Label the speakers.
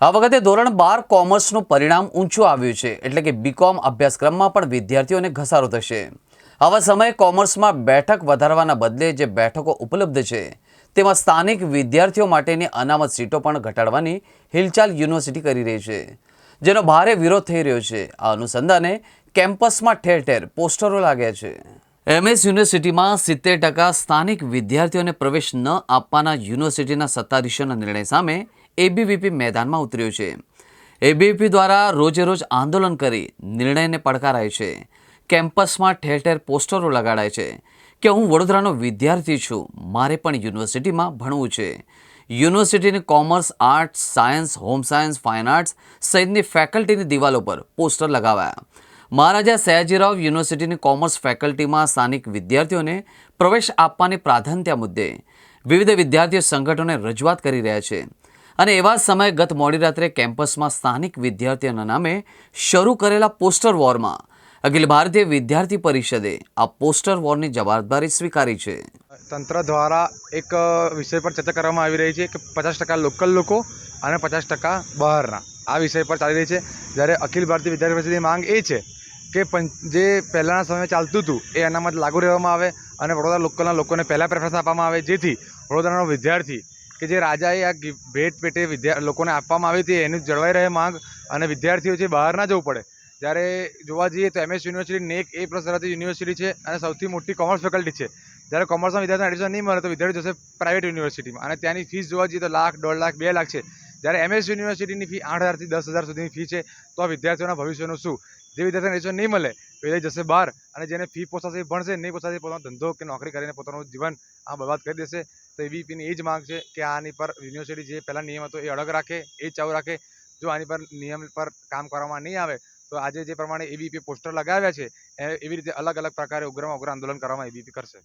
Speaker 1: આ વખતે ધોરણ બાર કોમર્સનું પરિણામ ઊંચું આવ્યું છે. એટલે કે બીકોમ અભ્યાસક્રમમાં પણ વિદ્યાર્થીઓને ઘસારો થશે. આવા સમયે કોમર્સમાં બેઠક વધારવાના બદલે જે બેઠકો ઉપલબ્ધ છે, તેમાં સ્થાનિક વિદ્યાર્થીઓ માટેની અનામત સીટો પણ ઘટાડવાની હિલચાલ યુનિવર્સિટી કરી રહી છે. જેનો ભારે વિરોધ થઈ રહ્યો છે. આ અનુસંધાને કેમ્પસમાં ઠેર ઠેર પોસ્ટરો લાગ્યા છે. એમએસ યુનિવર્સિટીમાં સિત્તેર ટકા સ્થાનિક વિદ્યાર્થીઓને પ્રવેશ ન આપવાના યુનિવર્સિટીના સત્તાધીશોના નિર્ણય સામે એબીવીપી મેદાનમાં ઉતર્યો છે. એબીવીપી દ્વારા રોજે રોજ આંદોલન કરી નિર્ણયને પડકારાય છે. કેમ્પસમાં ઠેર ઠેર પોસ્ટરો લગાડાય છે કે હું વડોદરાનો વિદ્યાર્થી છું, મારે પણ યુનિવર્સિટીમાં ભણવું છે. યુનિવર્સિટીની commerce, arts, science, home science, fine arts સહિતની ફેકલ્ટીની દિવાલો પર પોસ્ટર લગાવાયા. મહારાજા સયાજીરાવ યુનિવર્સિટીની કોમર્સ ફેકલ્ટીમાં સ્થાનિક વિદ્યાર્થીઓને પ્રવેશ આપવાની પ્રાધાન્યતા મુદ્દે વિવિધ વિદ્યાર્થીઓ સંગઠનોને રજૂઆત કરી રહ્યા છે. અને એવા સમયે ગત મોડી રાત્રે કેમ્પસમાં સ્થાનિક વિદ્યાર્થીઓના નામે શરૂ કરેલા પોસ્ટર વોરમાં અખિલ ભારતીય વિદ્યાર્થી પરિષદે આ પોસ્ટર વોરની જવાબદારી સ્વીકારી છે.
Speaker 2: તંત્ર દ્વારા એક વિષય પર ચર્ચા કરવામાં આવી રહી છે કે પચાસ ટકા લોકલ લોકો અને પચાસ ટકા બહારના. આ વિષય પર ચાલી રહી છે. જ્યારે અખિલ ભારતીય વિદ્યાર્થી પરિષદની માંગ એ છે કે જે પહેલાંના સમયમાં ચાલતું હતું એ અનામત લાગુ રહેવામાં આવે અને વડોદરા લોકલના લોકોને પહેલાં પ્રેફરન્સ આપવામાં આવે, જેથી વડોદરાનો વિદ્યાર્થી કે જે રાજાએ આ ભેટ પેટે વિદ્યા લોકોને આપવામાં આવી હતી, એનું જળવાઈ રહે માંગ અને વિદ્યાર્થીઓ છે બહાર ના જવું પડે. જ્યારે જોવા જઈએ તો એમએસ યુનિવર્સિટી નેક એ પ્લસ ધરાવતી યુનિવર્સિટી છે અને સૌથી મોટી કોમર્સ ફેકલ્ટી છે. જ્યારે કોમર્સના વિદ્યાર્થીને એડમિશન નહીં મળે તો વિદ્યાર્થી જશે પ્રાઇવેટ યુનિવર્સિટીમાં અને ત્યાંની ફીસ જોવા જઈએ તો લાખ, દોઢ લાખ, બે લાખ છે. જ્યારે એમએસ યુનિવર્સિટીની ફી આઠ હજારથી દસ હજાર સુધીની ફી છે, તો આ વિદ્યાર્થીઓના ભવિષ્યનું શું? જે વિદ્યાર્થીને એડમિશન નહીં મળે, તો એ જશે બહાર અને જેને ફી પોસાશે ભણશે, નહીં પોસાશે પોતાનો ધંધો કે નોકરી કરીને પોતાનું જીવન આ બરબાદ કરી દેશે. તો એબીપીની એ જ માંગ છે કે આની પર યુનિવર્સિટી જે પહેલાં નિયમ હતો એ અડગ રાખે, એ ચાલુ રાખે. જો આની પર નિયમ પર કામ કરવામાં નહીં આવે, તો આજે જે પ્રમાણે એબીપી પોસ્ટર લગાવ્યા છે એવી રીતે અલગ અલગ પ્રકારે ઉગ્રમાં ઉગ્ર આંદોલન કરવામાં એબીપી કરશે.